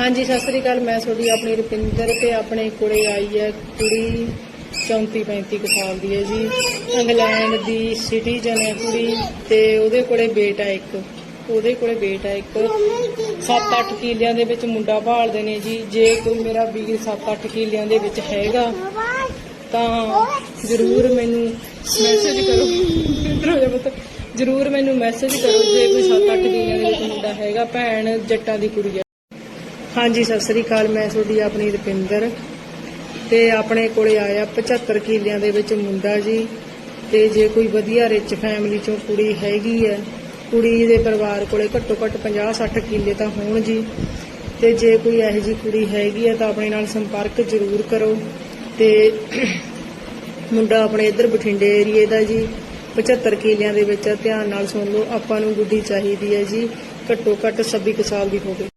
ਹਾਂਜੀ, ਸਤਿ ਸ੍ਰੀ ਅਕਾਲ। ਮੈਂ ਤੁਹਾਡੀ ਆਪਣੀ ਰੁਪਿੰਦਰ ਤੇ ਆਪਣੇ ਕੋਲੇ ਆਈ ਹੈ ਕੁੜੀ 34 35 ਕੁ ਸਾਲ ਦੀ ਹੈ ਜੀ। ਇੰਗਲੈਂਡ ਦੀ ਸਿਟੀਜ਼ਨ ਹੈ ਕੁੜੀ ਤੇ ਉਹਦੇ ਕੋਲੇ ਬੇਟਾ ਇੱਕ। ਉਹਦੇ ਕੋਲੇ ਬੇਟਾ ਇੱਕ। 7-8 ਕਿਲਿਆਂ ਦੇ ਵਿੱਚ ਮੁੰਡਾ ਭਾਲਦੇ ਨੇ ਜੀ। ਜੇ ਕੋਈ ਮੇਰਾ ਵੀਰ 7-8 ਕਿਲਿਆਂ ਦੇ ਵਿੱਚ ਹੈਗਾ, ਤਾਂ ਜ਼ਰੂਰ ਮੈਨੂੰ ਮੈਸੇਜ ਕਰੋ। ਇੱਧਰ ਹੋ ਜਾ ਜ਼ਰੂਰ ਮੈਨੂੰ ਮੈਸੇਜ ਕਰੋ ਜੇ ਕੋਈ 7-8 ਕਿਲਿਆਂ ਦੇ ਵਿੱਚ ਮੁੰਡਾ ਹੈਗਾ, ਭੈਣ ਜੱਟਾਂ ਦੀ ਕੁੜੀ ਹੈ। ਹਾਂਜੀ, ਸਤਿ ਸ੍ਰੀ ਅਕਾਲ। ਮੈਂ ਤੁਹਾਡੀ ਆਪਣੀ ਰੁਪਿੰਦਰ ਤੇ ਆਪਣੇ ਕੋਲੇ ਆਇਆ 75 ਕਿਲਿਆਂ ਦੇ ਵਿੱਚ ਮੁੰਡਾ ਜੀ ਤੇ ਜੇ ਕੋਈ ਵਧੀਆ ਰਿਚ ਫੈਮਿਲੀ ਚੋਂ ਕੁੜੀ ਹੈਗੀ ਹੈ, ਕੁੜੀ ਦੇ ਪਰਿਵਾਰ ਕੋਲੇ ਘੱਟੋ ਘੱਟ 50-60 ਕਿੱਲੇ ਤਾਂ ਹੋਣ ਜੀ ਤੇ ਜੇ ਕੋਈ ਇਹੋ ਜੀ ਕੁੜੀ ਹੈਗੀ ਹੈ ਤਾਂ ਆਪਣੇ ਨਾਲ ਸੰਪਰਕ ਜ਼ਰੂਰ ਕਰੋ ਤੇ ਮੁੰਡਾ ਆਪਣੇ ਇੱਧਰ ਬਠਿੰਡੇ ਏਰੀਏ ਦਾ ਜੀ 75 ਕਿਲਿਆਂ ਦੇ ਵਿੱਚ ਧਿਆਨ ਨਾਲ ਸੁਣ ਲਓ, ਆਪਾਂ ਨੂੰ ਗੁੱਡੀ ਚਾਹੀਦੀ ਹੈ ਜੀ ਘੱਟੋ ਘੱਟ 26 ਕੁ ਸਾਲ ਦੀ ਹੋਵੇ।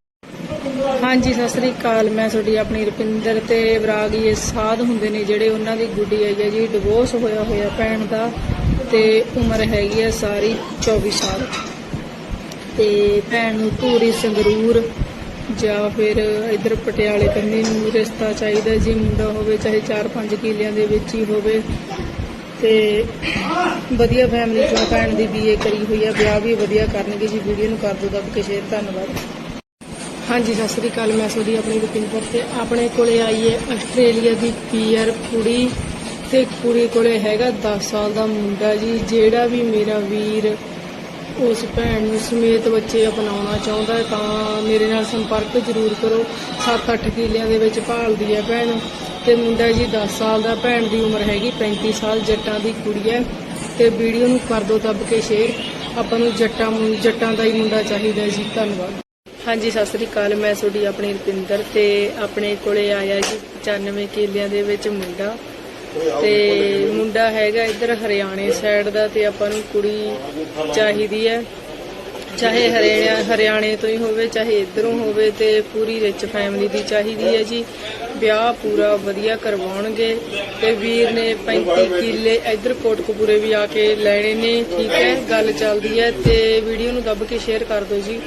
ਹਾਂਜੀ, ਸਤਿ ਸ੍ਰੀ ਅਕਾਲ। ਮੈਂ ਤੁਹਾਡੀ ਆਪਣੀ ਰੁਪਿੰਦਰ ਤੇ ਵਿਰਾਗੀ ਇਹ ਸਾਧ ਹੁੰਦੇ ਨੇ ਜਿਹੜੇ ਉਹਨਾਂ ਦੀ ਗੁੱਡੀ ਆਈ ਹੈ ਜੀ ਡਿਵੋਰਸ ਹੋਇਆ ਹੋਇਆ ਭੈਣ ਦਾ ਤੇ ਉਮਰ ਹੈਗੀ ਹੈ ਸਾਰੀ 24 ਸਾਲ। ਤੇ ਭੈਣ ਨੂੰ ਧੂਰੀ ਸੰਗਰੂਰ ਜਾਂ ਫਿਰ ਇਧਰ ਪਟਿਆਲੇ ਕੰਨੀ ਨੂੰ ਰਿਸ਼ਤਾ ਚਾਹੀਦਾ ਜੀ, ਮੁੰਡਾ ਹੋਵੇ ਚਾਹੇ 4-5 ਕਿਲਿਆਂ ਦੇ ਵਿੱਚ ਹੀ ਹੋਵੇ। ਤੇ ਵਧੀਆ ਫੈਮਿਲੀ ਚੋਂ ਭੈਣ ਦੀ ਬੀਏ ਕਰੀ ਹੋਈ ਹੈ, ਵਿਆਹ ਵੀ ਵਧੀਆ ਕਰਨਗੇ ਜੀ, ਵੀਡੀਓ ਨੂੰ ਕਰ ਦਿਓ, ਦੱਬ ਕੇ ਸ਼ੇਅਰ ਧੰਨਵਾਦ। ਹਾਂਜੀ, ਸਤਿ ਸ੍ਰੀ ਅਕਾਲ। ਮੈਂ ਤੁਹਾਡੀ ਆਪਣੀ ਰੁਪਿੰਦਰ ਤੇ ਆਪਣੇ ਕੋਲੇ ਆਈ ਹੈ ਆਸਟ੍ਰੇਲੀਆ ਦੀ ਪੀਆਰ ਕੁੜੀ ਤੇ ਕੁੜੀ ਕੋਲੇ ਹੈਗਾ 10 ਸਾਲ ਦਾ ਮੁੰਡਾ ਜੀ, ਜਿਹੜਾ ਵੀ ਮੇਰਾ ਵੀਰ ਉਸ ਭੈਣ ਨੂੰ ਸਮੇਤ ਬੱਚੇ ਅਪਣਾਉਣਾ ਚਾਹੁੰਦਾ ਹੈ ਤਾਂ ਮੇਰੇ ਨਾਲ ਸੰਪਰਕ ਜ਼ਰੂਰ ਕਰੋ। 7-8 ਕਿਲਿਆਂ ਦੇ ਵਿੱਚ ਭਾਲਦੀ ਹੈ ਭੈਣ ਤੇ ਮੁੰਡਾ ਜੀ 10 ਸਾਲ ਦਾ। ਭੈਣ ਦੀ ਉਮਰ ਹੈਗੀ 35 ਸਾਲ, ਜੱਟਾਂ ਦੀ ਕੁੜੀ ਹੈ ਤੇ ਵੀਡੀਓ ਨੂੰ ਕਰ ਦਿਓ ਦੱਬ ਕੇ ਸ਼ੇਅਰ ਆਪਾਂ ਨੂੰ ਜੱਟਾਂ ਮੁੰ- ਜੱਟਾਂ ਦਾ ਹੀ ਮੁੰਡਾ ਚਾਹੀਦਾ ਜੀ। ਧੰਨਵਾਦ। ਹਾਂਜੀ ਸਤਿ ਸ੍ਰੀ ਅਕਾਲ। ਮੈਂ ਤੁਹਾਡੀ ਆਪਣੀ ਰੁਪਿੰਦਰ ਤੇ ਆਪਣੇ ਕੋਲੇ ਆਇਆ ਜੀ 95 ਕਿੱਲਿਆਂ ਦੇ ਵਿੱਚ ਮੁੰਡਾ। ਤੇ ਮੁੰਡਾ ਹੈਗਾ ਇੱਧਰ ਹਰਿਆਣੇ ਸਾਈਡ ਦਾ ਤੇ ਆਪਾਂ ਨੂੰ ਕੁੜੀ ਚਾਹੀਦੀ ਹੈ। ਚਾਹੇ ਹਰਿਆਣਾ ਹਰਿਆਣੇ ਤੋਂ ਹੀ ਹੋਵੇ ਚਾਹੇ ਇੱਧਰੋਂ ਹੋਵੇ ਤੇ ਪੂਰੀ ਰਿਚ ਫੈਮਿਲੀ ਦੀ ਚਾਹੀਦੀ ਹੈ ਜੀ। ਵਿਆਹ ਪੂਰਾ ਵਧੀਆ ਕਰਵਾਉਣਗੇ ਤੇ ਵੀਰ ਨੇ 35 ਕਿੱਲੇ ਇੱਧਰ ਕੋਟਕਪੂਰੇ ਵੀ ਆ ਕੇ ਲੈਣੇ ਨੇ ਠੀਕ ਹੈ ਗੱਲ ਚੱਲਦੀ ਹੈ ਤੇ ਵੀਡੀਓ ਨੂੰ ਦੱਬ ਕੇ ਸ਼ੇਅਰ ਕਰ ਦਿਓ ਜੀ।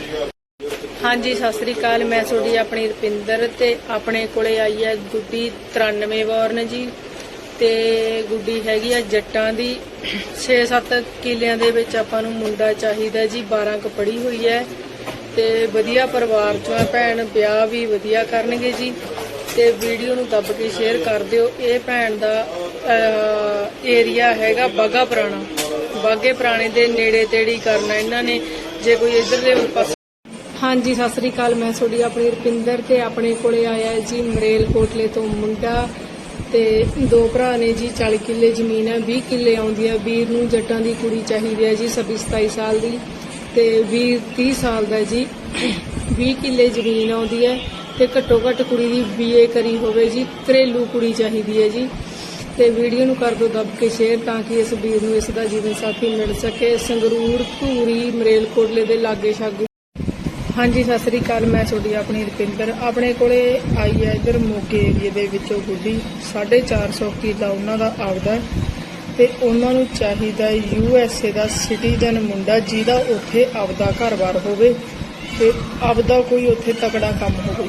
ਹਾਂਜੀ, ਸਤਿ ਸ੍ਰੀ ਅਕਾਲ। ਮੈਂ ਤੁਹਾਡੀ ਆਪਣੀ ਰੁਪਿੰਦਰ ਤੇ ਆਪਣੇ ਕੋਲੇ ਆਈ ਹੈ ਗੁੱਡੀ 93 ਵਾਰਨ ਜੀ ਤੇ ਗੁੱਡੀ ਹੈਗੀ ਆ ਜੱਟਾਂ ਦੀ। 6-7 ਕਿਲਿਆਂ ਦੇ ਵਿੱਚ ਆਪਾਂ ਨੂੰ ਮੁੰਡਾ ਚਾਹੀਦਾ ਜੀ 12 ਕੁ ਪੜ੍ਹੀ ਹੋਈ ਹੈ ਤੇ ਵਧੀਆ ਪਰਿਵਾਰ ਚੋਂ ਹੈ ਭੈਣ, ਵਿਆਹ ਵੀ ਵਧੀਆ ਕਰਨਗੇ ਜੀ। ਤੇ ਵੀਡੀਓ ਨੂੰ ਦੱਬ ਕੇ ਸ਼ੇਅਰ ਕਰ ਦਿਓ। ਇਹ ਭੈਣ ਦਾ ਏਰੀਆ ਹੈਗਾ ਬਾਗਾ ਪੁਰਾਣਾ। ਬਾਗੇ ਪੁਰਾਣੇ ਦੇ ਨੇੜੇ ਤੇੜੀ ਕਰਨਾ ਇਹਨਾਂ ਨੇ। ਜੇ ਕੋਈ ਇੱਧਰ ਦੇ ਪਾਸੇ ਹਾਂਜੀ, ਸਤਿ ਸ੍ਰੀ ਅਕਾਲ। ਮੈਂ ਤੁਹਾਡੀ ਆਪਣੀ ਰੁਪਿੰਦਰ ਤੇ ਆਪਣੇ ਕੋਲੇ ਆਇਆ ਹੈ ਜੀ ਮਰੇਲ ਕੋਟਲੇ ਤੋਂ ਮੁੰਡਾ ਤੇ ਦੋ ਭਰਾ ਨੇ ਜੀ 40 ਕਿੱਲੇ ਜ਼ਮੀਨ ਹੈ 20 ਕਿੱਲੇ ਆਉਂਦੀ ਹੈ। ਵੀਰ ਨੂੰ ਜੱਟਾਂ ਦੀ ਕੁੜੀ ਚਾਹੀਦੀ ਹੈ ਜੀ 26 27 ਸਾਲ ਦੀ ਤੇ ਵੀਰ 30 ਸਾਲ ਦਾ ਜੀ। 20 ਕਿੱਲੇ ਜ਼ਮੀਨ ਆਉਂਦੀ ਹੈ ਤੇ ਘੱਟੋ ਘੱਟ ਕੁੜੀ ਦੀ ਬੀਏ ਕਰੀ ਹੋਵੇ ਜੀ, ਘਰੇਲੂ ਕੁੜੀ ਚਾਹੀਦੀ ਹੈ ਜੀ। ਤੇ ਵੀਡੀਓ ਨੂੰ ਕਰ ਦਿਓ ਦੱਬ ਕੇ ਸ਼ੇਅਰ ਤਾਂ ਕਿ ਇਸ ਵੀਰ ਨੂੰ ਇਸ ਦਾ ਜੀਵਨ ਸਾਥੀ ਮਿਲ ਸਕੇ। ਸੰਗਰੂਰ ਧੂਰੀ ਮਰੇਲਕੋਟਲੇ ਦੇ ਲਾਗੇ ਛਾਗੇ ਹਾਂਜੀ, ਸਤਿ ਸ੍ਰੀ ਅਕਾਲ। ਮੈਂ ਤੁਹਾਡੀ ਆਪਣੀ ਰੁਪਿੰਦਰ। ਆਪਣੇ ਕੋਲੇ ਆਈ ਹੈ ਇਧਰ ਮੋਗੇ ਏਰੀਏ ਦੇ ਵਿੱਚੋਂ ਗੁੱਡੀ। 450 ਕਿੱਲਾ ਉਹਨਾਂ ਦਾ ਆਪਦਾ ਹੈ। ਤੇ ਉਹਨਾਂ ਨੂੰ ਚਾਹੀਦਾ ਯੂ ਐਸ ਏ ਦਾ ਸਿਟੀਜ਼ਨ ਮੁੰਡਾ, ਜਿਹਦਾ ਉੱਥੇ ਆਪਦਾ ਘਰ-ਬਾਰ ਹੋਵੇ ਤੇ ਆਪਦਾ ਕੋਈ ਉੱਥੇ ਤਕੜਾ ਕੰਮ ਹੋਵੇ।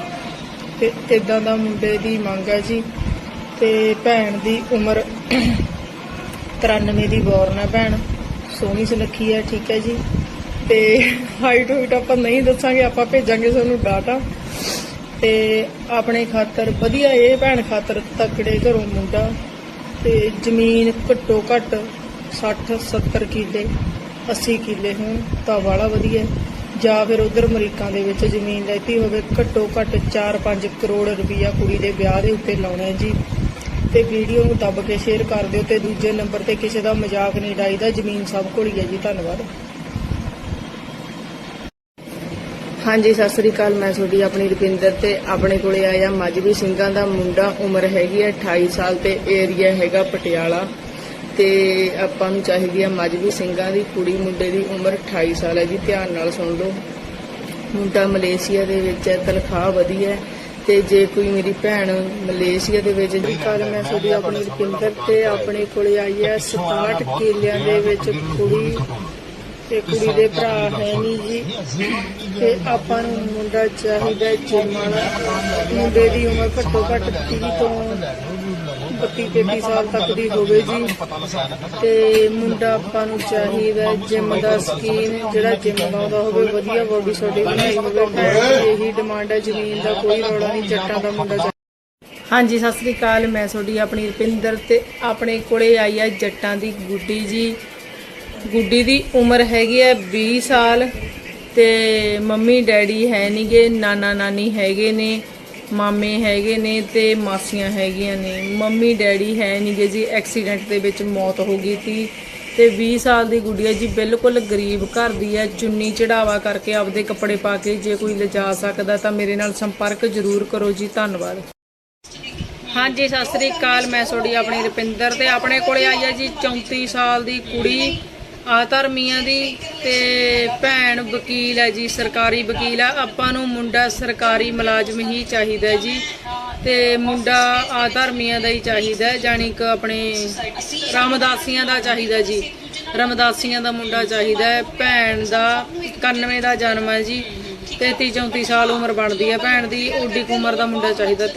ਤੇ ਇਦਾਂ ਦਾ ਮੁੰਡੇ ਦੀ ਮੰਗ ਹੈ ਜੀ। ਤੇ ਭੈਣ ਦੀ ਉਮਰ 93 ਦੀ ਬੋਰਨ ਹੈ ਭੈਣ। ਸੋਹਣੀ ਸੁਨੱਖੀ ਹੈ, ਠੀਕ ਹੈ ਜੀ। ਤੇ ਹਾਈਟ ਹੂਟ ਆਪਾਂ ਨਹੀਂ ਦੱਸਾਂਗੇ, ਆਪਾਂ ਭੇਜਾਂਗੇ ਤੁਹਾਨੂੰ ਡਾਟਾ ਤੇ ਆਪਣੇ ਖਾਤਰ ਵਧੀਆ ਇਹ ਭੈਣ ਖਾਤਰ ਤਕੜੇ ਘਰੋਂ ਮੁੰਡਾ ਤੇ ਜ਼ਮੀਨ ਘੱਟੋ ਘੱਟ 60 70 ਕਿੱਲੇ 80 ਕਿੱਲੇ ਹੋਣ ਤਾਂ ਵਾਲਾ ਵਧੀਆ। ਜਾਂ ਫਿਰ ਉਧਰ ਅਮਰੀਕਾ ਦੇ ਵਿੱਚ ਜ਼ਮੀਨ ਲੈਤੀ ਹੋਵੇ, ਘੱਟੋ ਘੱਟ 4-5 ਕਰੋੜ ਰੁਪਈਆ ਕੁੜੀ ਦੇ ਵਿਆਹ ਦੇ ਉੱਤੇ ਲਾਉਣਾ ਜੀ। ਤੇ ਵੀਡੀਓ ਨੂੰ ਦੱਬ ਕੇ ਸ਼ੇਅਰ ਕਰ ਦਿਓ ਤੇ ਦੂਜੇ ਨੰਬਰ ਤੇ ਕਿਸੇ ਦਾ ਮਜ਼ਾਕ ਨਹੀਂ ਡਾਈਦਾ ਜ਼ਮੀਨ ਸਭ ਕੋਲ ਹੀ ਹੈ ਜੀ, ਧੰਨਵਾਦ। ਹਾਂਜੀ, ਸਤਿ ਸ੍ਰੀ ਅਕਾਲ। ਮੈਂ ਤੁਹਾਡੀ ਆਪਣੀ ਰੁਪਿੰਦਰ ਤੇ ਆਪਣੇ ਕੋਲੇ ਆਇਆ ਮਜਬੀ ਸਿੰਘਾਂ ਦਾ ਮੁੰਡਾ। ਉਮਰ ਹੈਗੀ ਹੈ 28 ਸਾਲ ਤੇ ਏਰੀਆ ਹੈਗਾ ਪਟਿਆਲਾ। ਤੇ ਆਪਾਂ ਨੂੰ ਚਾਹੀਦੀ ਹੈ ਮਜਬੀ ਸਿੰਘਾਂ ਦੀ, ਕੁੜੀ ਮੁੰਡੇ ਦੀ ਉਮਰ 28 ਸਾਲ ਹੈ ਜੀ। ਧਿਆਨ ਨਾਲ ਸੁਣ ਲਓ। ਮੁੰਡਾ ਮਲੇਸ਼ੀਆ ਦੇ ਵਿੱਚ ਹੈ, ਤਨਖਾਹ ਵਧੀਆ ਹੈ। ਤੇ ਜੇ ਕੋਈ ਮੇਰੀ ਭੈਣ ਮਲੇਸ਼ੀਆ ਦੇ ਵਿੱਚ ਜੀ ਕੱਲ ਮੈਂ ਤੁਹਾਡੀ ਆਪਣੀ ਰੁਪਿੰਦਰ ਤੇ ਆਪਣੇ ਕੋਲੇ ਆਈ ਹੈ। 67 ਕਿੱਲਿਆਂ ਦੇ ਵਿੱਚ ਕੁੜੀ ਤੇ ਕੁੜੀ ਦੇ ਭਰਾ ਹੈ ਨਹੀਂ ਜੀ। ਤੇ ਆਪਾਂ ਨੂੰ ਮੁੰਡਾ ਚਾਹੀਦਾ ਜਿਮ ਮੁੰਡੇ ਦੀ ਉਮਰ ਘੱਟੋ ਘੱਟ 30 ਤੋਂ 32 33 ਸਾਲ ਤੱਕ ਦੀ ਹੋਵੇ ਜੀ। ਤੇ ਮੁੰਡਾ ਆਪਾਂ ਨੂੰ ਚਾਹੀਦਾ ਜਿਮ ਦਾ ਸਕੀਨ, ਜਿਹੜਾ ਜਿਮ ਲਾਉਂਦਾ ਹੋਵੇ ਵਧੀਆ ਬੋਡੀ ਛੋਟੀ ਬਣਾਈ ਹੋਵੇ। ਇਹੀ ਡਿਮਾਂਡ ਹੈ, ਜ਼ਮੀਨ ਦਾ ਕੋਈ ਰੌਲਾ ਨਹੀਂ, ਜੱਟਾਂ ਦਾ ਮੁੰਡਾ ਹਾਂਜੀ, ਸਤਿ ਸ੍ਰੀ ਅਕਾਲ। ਮੈਂ ਤੁਹਾਡੀ ਆਪਣੀ ਰੁਪਿੰਦਰ ਤੇ ਆਪਣੇ ਕੋਲੇ ਆਈ ਆ ਜੱਟਾਂ ਦੀ ਗੁੱਡੀ ਜੀ। ਗੁੱਡੀ ਦੀ ਉਮਰ ਹੈਗੀ ਹੈ 20 ਸਾਲ ਤੇ ਮੰਮੀ ਡੈਡੀ ਹੈ ਨਹੀਂਗੇ ਨਾਨਾ ਨਾਨੀ ਹੈਗੇ ਨੇ, ਮਾਮੇ ਹੈਗੇ ਨੇ ਤੇ ਮਾਸੀਆਂ ਹੈਗੀਆਂ ਨੇ। ਮੰਮੀ ਡੈਡੀ ਹੈ ਨਹੀਂਗੇ ਜੀ, ਐਕਸੀਡੈਂਟ ਦੇ ਵਿੱਚ ਮੌਤ ਹੋ ਗਈ ਸੀ ਤੇ 20 ਸਾਲ ਦੀ ਗੁੱਡੀਆ ਜੀ, ਬਿਲਕੁਲ ਗਰੀਬ ਘਰ ਦੀ ਹੈ, ਚੁੰਨੀ ਚੜਾਵਾ ਕਰਕੇ ਆਪਦੇ ਕੱਪੜੇ ਪਾ ਕੇ ਜੇ ਕੋਈ ਲਿਜਾ ਸਕਦਾ ਤਾਂ ਮੇਰੇ ਨਾਲ ਸੰਪਰਕ ਜ਼ਰੂਰ ਕਰੋ ਜੀ, ਧੰਨਵਾਦ। ਹਾਂਜੀ, ਸਤਿ ਸ੍ਰੀ ਅਕਾਲ, ਮੈਂ ਤੁਹਾਡੀ ਆਪਣੀ ਰੁਪਿੰਦਰ ਤੇ ਆਪਣੇ ਕੋਲੇ ਆਈ ਹੈ ਜੀ 34 ਸਾਲ ਦੀ ਕੁੜੀ ਆਤਰ ਮੀਆਂ ਦੀ ਤੇ ਭੈਣ ਵਕੀਲ ਹੈ ਜੀ, ਸਰਕਾਰੀ ਵਕੀਲ ਹੈ। ਆਪਾਂ ਨੂੰ ਮੁੰਡਾ ਸਰਕਾਰੀ ਮੁਲਾਜ਼ਮ ਹੀ ਚਾਹੀਦਾ ਜੀ ਤੇ ਮੁੰਡਾ ਆਤਰ ਮੀਆਂ ਦਾ ਹੀ ਚਾਹੀਦਾ ਹੈ ਜਾਨੀ ਕਿ ਆਪਣੇ ਰਾਮਦਾਸੀਆਂ ਦਾ ਚਾਹੀਦਾ ਜੀ। ਰਾਮਦਾਸੀਆਂ ਦਾ ਮੁੰਡਾ ਚਾਹੀਦਾ ਹੈ, ਭੈਣ ਦਾ 91 ਦਾ ਜਨਮ ਹੈ ਜੀ 33 34 ਸਾਲ ਉਮਰ ਬਣਦੀ ਹੈ। ਭੈਣ ਦੀ ਓਡੀ ਉਮਰ ਦਾ ਮੁੰਡਾ ਚਾਹੀਦਾ। ਤਾਂ